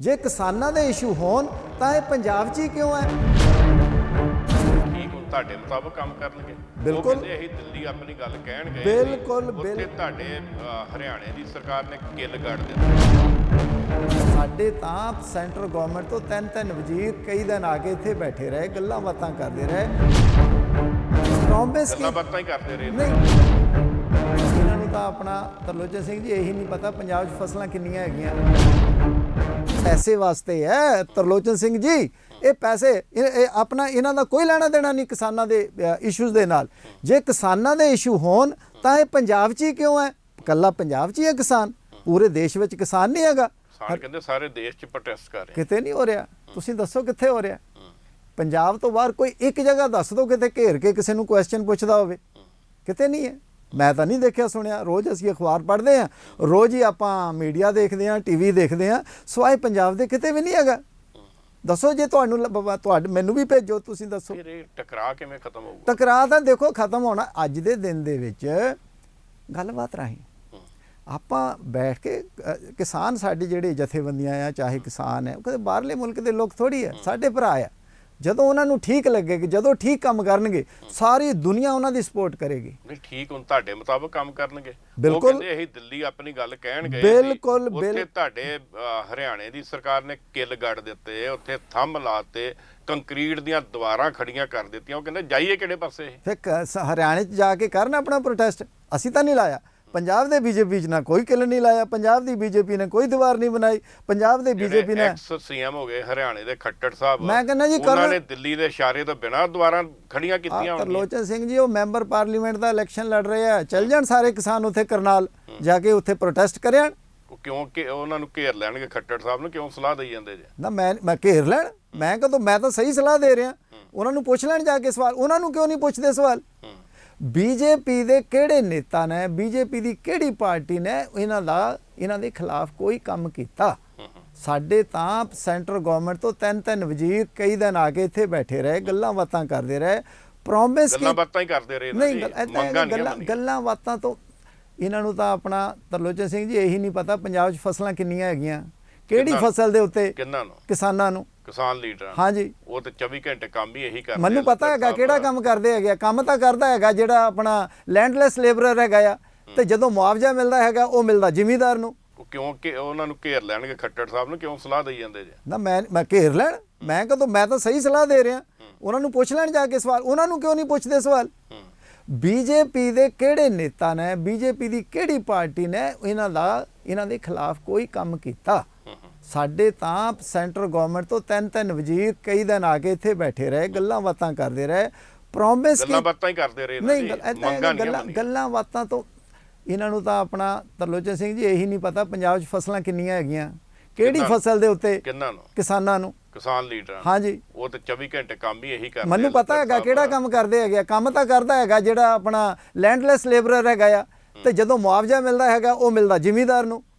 ਜੇ ਕਿਸਾਨਾਂ ਦੇ ਇਸ਼ੂ ਹੋਣ ਤਾਂ ਇਹ ਪੰਜਾਬ 'ਚ ਹੀ ਕਿਉਂ ਹੈ? ਠੀਕ ਤੁਹਾਡੇ ਮੁਤਾਬਕ ਕੰਮ ਕਰਨਗੇ? ਬਿਲਕੁਲ। ਉਹ ਕਹਿੰਦੇ ਅਸੀਂ ਦਿੱਲੀ ਆਪਣੀ ਗੱਲ ਕਹਿਣ ਗਏ ਬਿਲਕੁਲ, ਉੱਥੇ ਬਿਲ- ਤੁਹਾਡੇ ਅ, ਹਰਿਆਣੇ ਦੀ ਸਰਕਾਰ ਨੇ ਕਿੱਲ ਕੱਢ ਦਿੱਤੀ। ਸਾਡੇ ਤਾਂ ਸੈਂਟਰ ਗਵਰਨਮੈਂਟ ਤੋਂ ਤਿੰਨ ਤਿੰਨ ਵਜ਼ੀਰ ਕਈ ਦਿਨ ਆ ਕੇ ਇੱਥੇ ਬੈਠੇ ਰਹੇ ਗੱਲਾਂ ਬਾਤਾਂ ਕਰਦੇ ਰਹੇ। ਪ੍ਰੋਮਿਸ ਗੱਲਾਂ ਬਾਤਾਂ ਹੀ ਕਰਦੇ ਰਹੇ। ਨਹੀਂ। ਇਹਨਾਂ ਨੂੰ ਤਾਂ ਆਪਣਾ ਤਰਲੋਚਨ ਸਿੰਘ ਜੀ ਇਹੀ ਨਹੀਂ ਪਤਾ ਪੰਜਾਬ 'ਚ ਫਸਲਾਂ ਕਿੰਨੀਆਂ ਹੈਗੀਆਂ। ਪੈਸੇ ਵਾਸਤੇ ਹੈ ਤਰਲੋਚਨ ਸਿੰਘ ਜੀ। ਇਹ ਪੈਸੇ ਇਹ ਆਪਣਾ ਇਹਨਾਂ ਦਾ ਕੋਈ ਲੈਣਾ ਦੇਣਾ ਨਹੀਂ ਕਿਸਾਨਾਂ ਦੇ ਇਸ਼ੂਜ਼ ਦੇ ਨਾਲ। ਜੇ ਕਿਸਾਨਾਂ ਦੇ ਇਸ਼ੂ ਹੋਣ ਤਾਂ ਇਹ ਪੰਜਾਬ 'ਚ ਹੀ ਕਿਉਂ ਹੈ? ਕੱਲਾ ਪੰਜਾਬ 'ਚ ਹੀ ਹੈ ਕਿਸਾਨ। ਪੂਰੇ ਦੇਸ਼ ਵਿੱਚ ਕਿਸਾਨ ਨਹੀਂ ਹੈਗਾ। ਸਾਨ ਕਹਿੰਦੇ ਸਾਰੇ ਦੇਸ਼ 'ਚ ਪ੍ਰੋਟੈਸਟ ਕਰ ਰਹੇ। ਕਿਤੇ ਨਹੀਂ ਹੋ ਰਿਹਾ। ਤੁਸੀਂ ਦੱਸੋ ਕਿੱਥੇ ਹੋ ਰਿਹਾ? ਪੰਜਾਬ ਤੋਂ ਬਾਹਰ ਕੋਈ ਇੱਕ ਜਗ੍ਹਾ ਦੱਸ ਦਿਓ ਕਿਤੇ ਘੇਰ ਕੇ ਕਿਸੇ ਨੂੰ ਕੁਐਸਚਨ ਪੁੱਛਦਾ ਹੋਵੇ। ਕਿਤੇ ਨਹੀਂ ਹੈ। ਮੈਂ ਤਾਂ ਨਹੀਂ ਦੇਖਿਆ ਸੁਣਿਆ। ਰੋਜ਼ ਅਸੀਂ ਅਖਬਾਰ ਪੜ੍ਹਦੇ ਹਾਂ। ਰੋਜ਼ ਹੀ ਆਪਾਂ ਮੀਡੀਆ ਦੇਖਦੇ ਹਾਂ ਟੀਵੀ ਦੇਖਦੇ ਹਾਂ। ਸਵਾਏ ਪੰਜਾਬ ਦੇ ਕਿਤੇ ਵੀ ਨਹੀਂ ਹੈਗਾ। ਦੱਸੋ ਜੇ ਤੁਹਾਨੂੰ ਤੁਹਾਡੇ ਮੈਨੂੰ ਵੀ ਭੇਜੋ ਤੁਸੀਂ ਦੱਸੋ। ਫਿਰ ਇਹ ਟਕਰਾਅ ਕਿਵੇਂ ਖਤਮ ਹੋਊਗਾ? ਟਕਰਾਅ ਤਾਂ ਦੇਖੋ ਖਤਮ ਹੋਣਾ ਅੱਜ ਦੇ ਦਿਨ ਦੇ ਵਿੱਚ। ਗੱਲਬਾਤ ਰਾਹੀਂ। ਆਪਾਂ ਬੈਠ ਕੇ ਕਿਸਾਨ ਸਾਡੇ ਜਿਹੜੇ ਜਥੇਬੰਦੀਆਂ ਆ ਚਾਹੇ ਕਿਸਾਨ ਹੈ ਉਹ ਕਦੇ ਬਾਹਰਲੇ ਮੁਲਕ ਦੇ ਲੋਕ ਥੋੜੀ ਹੈ। ਸਾਡੇ ਭਰਾ ਆ। ਜਦੋਂ ਉਹਨਾਂ ਨੂੰ ਠੀਕ ਲੱਗੇਗੀ ਜਦੋਂ ਠੀਕ ਕੰਮ ਕਰਨਗੇ ਸਾਰੀ ਦੁਨੀਆ ਉਹਨਾਂ ਦੀ ਸਪੋਰਟ ਕਰੇਗੀ। ਨਹੀਂ ਠੀਕ ਹੁਣ ਤੁਹਾਡੇ ਮੁਤਾਬਕ ਕੰਮ ਕਰਨਗੇ। ਉਹ। ਕਹਿੰਦੇ ਅਸੀਂ ਦਿੱਲੀ ਆਪਣੀ ਗੱਲ ਕਹਿਣ ਗਏ ਬਿਲਕੁਲ। ਉੱਥੇ ਤੁਹਾਡੇ ਹਰਿਆਣੇ ਦੀ ਸਰਕਾਰ ਨੇ ਕਿੱਲ ਗੱਡ ਦਿੱਤੇ ਉੱਥੇ ਥੰਮ ਲਾਤੇ ਕੰਕਰੀਟ ਦੀਆਂ ਦੀਵਾਰਾਂ ਖੜੀਆਂ ਕਰ ਦਿੱਤੀਆਂ। ਉਹ ਕਹਿੰਦੇ ਜਾਈਏ ਕਿਹੜੇ ਪਾਸੇ? ਫਿਰ ਹਰਿਆਣੇ 'ਚ ਜਾ ਕੇ ਕਰਨ ਆਪਣਾ ਪ੍ਰੋਟੈਸਟ ਅਸੀਂ ਤਾਂ ਨਹੀਂ ਲਾਇਆ। ਪੰਜਾਬ ਦੇ ਬੀਜੇਪੀ 'ਚ ਨਾ ਕੋਈ ਕਿੱਲ ਨਹੀਂ ਲਾਇਆ ਪੰਜਾਬ ਦੀ ਬੀਜੇਪੀ ਨੇ ਕੋਈ ਦੀਵਾਰ ਨਹੀਂ ਬਣਾਈ ਪੰਜਾਬ ਦੇ ਬੀਜੇਪੀ ਨੇ ਐਕਸ ਸੀਐਮ ਹੋ ਗਏ ਹਰਿਆਣੇ ਦੇ ਖੱਟੜ ਸਾਹਿਬ ਮੈਂ ਕਹਿੰਦਾ ਜੀ ਉਹਨਾਂ ਨੇ ਦਿੱਲੀ ਦੇ ਇਸ਼ਾਰੇ ਤੋਂ ਬਿਨਾਂ ਦੁਆਰਾ ਖੜੀਆਂ ਕੀਤੀਆਂ ਹੋਣਗੀਆਂ। ਤਰਲੋਚਨ ਸਿੰਘ ਜੀ ਉਹ ਮੈਂਬਰ ਪਾਰਲੀਮੈਂਟ ਦਾ ਇਲੈਕਸ਼ਨ ਲੜ ਰਹੇ ਆ ਚੱਲ ਜਾਣ ਸਾਰੇ ਕਿਸਾਨ ਉੱਥੇ ਕਰਨਾਲ ਜਾ ਕੇ ਉੱਥੇ ਪ੍ਰੋਟੈਸਟ ਕਰਿਆਣ। ਉਹ ਕਿਉਂ ਕਿ ਉਹਨਾਂ ਨੂੰ ਘੇਰ ਲੈਣਗੇ ਖੱਟੜ ਸਾਹਿਬ ਨੂੰ ਕਿਉਂ ਸਲਾਹ ਦੇਈ ਜਾਂਦੇ ਜੇ? ਨਾ ਮੈਂ ਮੈਂ ਘੇਰ ਲੈਣ ਮੈਂ ਕਦੋਂ ਮੈਂ ਤਾਂ ਸਹੀ ਸਲਾਹ ਦੇ ਰਿਹਾ। ਉਹਨਾਂ ਨੂੰ ਪੁੱਛ ਲੈਣ ਜਾ ਕੇ ਸਵਾਲ ਉਹਨਾਂ ਨੂੰ ਕਿਉਂ ਨਹੀਂ ਪੁੱਛਦੇ ਸਵਾਲ। ਬੀਜੇਪੀ ਦੇ ਕਿਹੜੇ ਨੇਤਾ ਨੇ ਬੀਜੇਪੀ ਦੀ ਕਿਹੜੀ ਪਾਰਟੀ ਨੇ ਇਹਨਾਂ ਦਾ ਇਹਨਾਂ ਦੇ ਖਿਲਾਫ ਕੋਈ ਕੰਮ ਕੀਤਾ? ਸਾਡੇ ਤਾਂ ਸੈਂਟਰ ਗਵਰਨਮੈਂਟ ਤੋਂ ਤਿੰਨ ਤਿੰਨ ਵਜ਼ੀਰ ਕਈ ਦਿਨ ਆ ਕੇ ਇੱਥੇ ਬੈਠੇ ਰਹੇ ਗੱਲਾਂ ਬਾਤਾਂ ਕਰਦੇ ਰਹੇ। ਪ੍ਰੋਮਿਸ ਗੱਲਾਂ ਬਾਤਾਂ ਹੀ ਕਰਦੇ ਰਹੇ ਨਹੀਂ। ਗੱਲਾਂ ਬਾਤਾਂ ਤੋਂ ਇਹਨਾਂ ਨੂੰ ਤਾਂ ਆਪਣਾ ਤਰਲੋਚਨ ਸਿੰਘ ਜੀ ਇਹੀ ਨਹੀਂ ਪਤਾ ਪੰਜਾਬ 'ਚ ਫਸਲਾਂ ਕਿੰਨੀਆਂ ਹੈਗੀਆਂ। ਕਿਹੜੀ ਫਸਲ ਦੇ ਉੱਤੇ? ਕਿੰਨਾਂ ਨੂੰ? ਕਿਸਾਨਾਂ ਨੂੰ। ਕਿਸਾਨ ਲੀਡਰ ਹਾਂਜੀ। ਉਹ ਤੇ 24 ਘੰਟੇ ਕੰਮ ਹੀ ਇਹੀ ਕਰਦੇ ਮੈਨੂੰ ਪਤਾ ਹੈਗਾ ਕਿਹੜਾ। ਕੰਮ ਕਰਦੇ ਹੈਗੇ। ਕੰਮ ਤਾਂ ਕਰਦਾ ਹੈਗਾ ਜਿਹੜਾ ਆਪਣਾ ਲੈਂਡਲੈਸ ਲੇਬਰਰ ਹੈਗਾ ਆ। ਤੇ ਜਦੋਂ ਮੁਆਵਜ਼ਾ ਮਿਲਦਾ ਹੈਗਾ ਉਹ ਮਿਲਦਾ ਜ਼ਿਮੀਂਦਾਰ ਨੂੰ। ਕਿਉਂ ਕਿ ਉਹਨਾਂ ਨੂੰ ਘੇਰ ਲੈਣਗੇ? ਖੱਟੜ ਸਾਹਿਬ ਨੂੰ ਕਿਉਂ ਸਲਾਹ ਦੇਈ ਜਾਂਦੇ ਜੇ? ਨਾ ਮੈਂ ਮੈਂ ਘੇਰ ਲੈਣ। ਮੈਂ ਕਦੋਂ ਮੈਂ ਤਾਂ ਸਹੀ ਸਲਾਹ ਦੇ ਰਿਹਾ। ਉਹਨਾਂ ਨੂੰ ਪੁੱਛ ਲੈਣ ਜਾ ਕੇ ਸਵਾਲ। ਉਹਨਾਂ ਨੂੰ ਕਿਉਂ ਨਹੀਂ ਪੁੱਛਦੇ ਸਵਾਲ। ਬੀਜੇਪੀ ਦੇ ਕਿਹੜੇ ਨੇਤਾ ਨੇ ਬੀਜੇਪੀ ਦੀ ਕਿਹੜੀ ਪਾਰਟੀ ਨੇ ਇਹਨਾਂ ਦਾ ਇਹਨਾਂ ਦੇ ਖਿਲਾਫ ਕੋਈ ਕੰਮ ਕੀਤਾ? ਸਾਡੇ ਤਾਂ ਸੈਂਟਰ ਗਵਰਨਮੈਂਟ ਤੋਂ ਤਿੰਨ ਤਿੰਨ ਵਜ਼ੀਰ ਕਈ ਦਿਨ ਆ ਕੇ ਇੱਥੇ ਬੈਠੇ ਰਹੇ ਗੱਲਾਂ ਬਾਤਾਂ ਕਰਦੇ ਰਹੇ। ਪ੍ਰੋਮਿਸ ਗੱਲਾਂ ਬਾਤਾਂ ਹੀ ਕਰਦੇ ਰਹੇ ਨਹੀਂ ਗੱਲ ਬਾਤਾਂ ਤੋਂ ਇਹਨਾਂ ਨੂੰ ਤਾਂ ਆਪਣਾ ਤਰਲੋਚਨ ਸਿੰਘ ਜੀ ਇਹੀ ਨਹੀਂ ਪਤਾ ਪੰਜਾਬ 'ਚ ਫਸਲਾਂ ਕਿੰਨੀਆਂ ਹੈਗੀਆਂ। ਕਿਹੜੀ ਫਸਲ ਦੇ ਉੱਤੇ ਕਿੰਨਾਂ ਨੂੰ? ਕਿਸਾਨਾਂ ਨੂੰ। ਕਿਸਾਨ ਲੀਡਰ ਹਾਂਜੀ। ਉਹ ਤੇ 24 ਘੰਟੇ ਕੰਮ ਹੀ ਇਹੀ ਕਰਦੇ ਮੈਨੂੰ ਪਤਾ ਹੈਗਾ ਕਿਹੜਾ। ਕੰਮ ਕਰਦੇ ਹੈਗੇ। ਕੰਮ ਤਾਂ ਕਰਦਾ ਹੈਗਾ ਜਿਹੜਾ ਆਪਣਾ ਲੈਂਡਲੈਸ ਲੇਬਰਰ ਹੈਗਾ ਆ। ਤੇ ਜਦੋਂ ਮੁਆਵਜ਼ਾ ਮਿਲਦਾ ਹੈਗਾ ਉਹ ਮਿਲਦਾ ਜ਼ਿਮੀਂਦਾਰ ਨੂੰ।